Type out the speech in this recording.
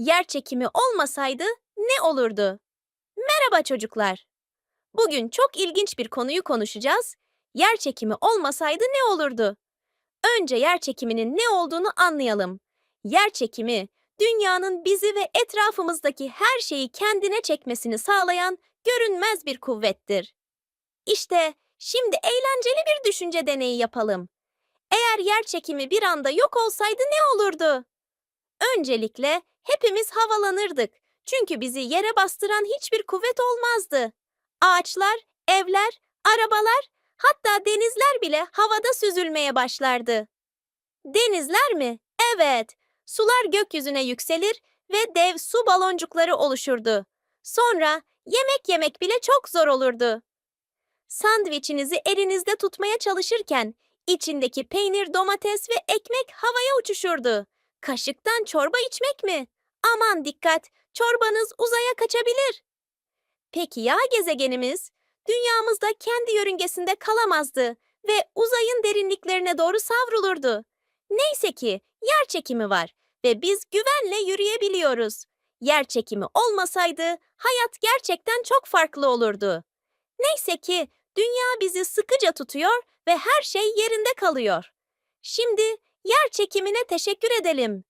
Yer çekimi olmasaydı ne olurdu? Merhaba çocuklar. Bugün çok ilginç bir konuyu konuşacağız. Yer çekimi olmasaydı ne olurdu? Önce yer çekiminin ne olduğunu anlayalım. Yer çekimi, dünyanın bizi ve etrafımızdaki her şeyi kendine çekmesini sağlayan görünmez bir kuvvettir. İşte şimdi eğlenceli bir düşünce deneyi yapalım. Eğer yer çekimi bir anda yok olsaydı ne olurdu? Öncelikle hepimiz havalanırdık. Çünkü bizi yere bastıran hiçbir kuvvet olmazdı. Ağaçlar, evler, arabalar, hatta denizler bile havada süzülmeye başlardı. Denizler mi? Evet. Sular gökyüzüne yükselir ve dev su baloncukları oluşurdu. Sonra yemek yemek bile çok zor olurdu. Sandviçinizi elinizde tutmaya çalışırken içindeki peynir, domates ve ekmek havaya uçuşurdu. Kaşıktan çorba içmek mi? Aman dikkat, çorbanız uzaya kaçabilir. Peki ya gezegenimiz? Dünyamızda kendi yörüngesinde kalamazdı ve uzayın derinliklerine doğru savrulurdu. Neyse ki yer çekimi var ve biz güvenle yürüyebiliyoruz. Yer çekimi olmasaydı hayat gerçekten çok farklı olurdu. Neyse ki dünya bizi sıkıca tutuyor ve her şey yerinde kalıyor. Şimdi yer çekimine teşekkür edelim.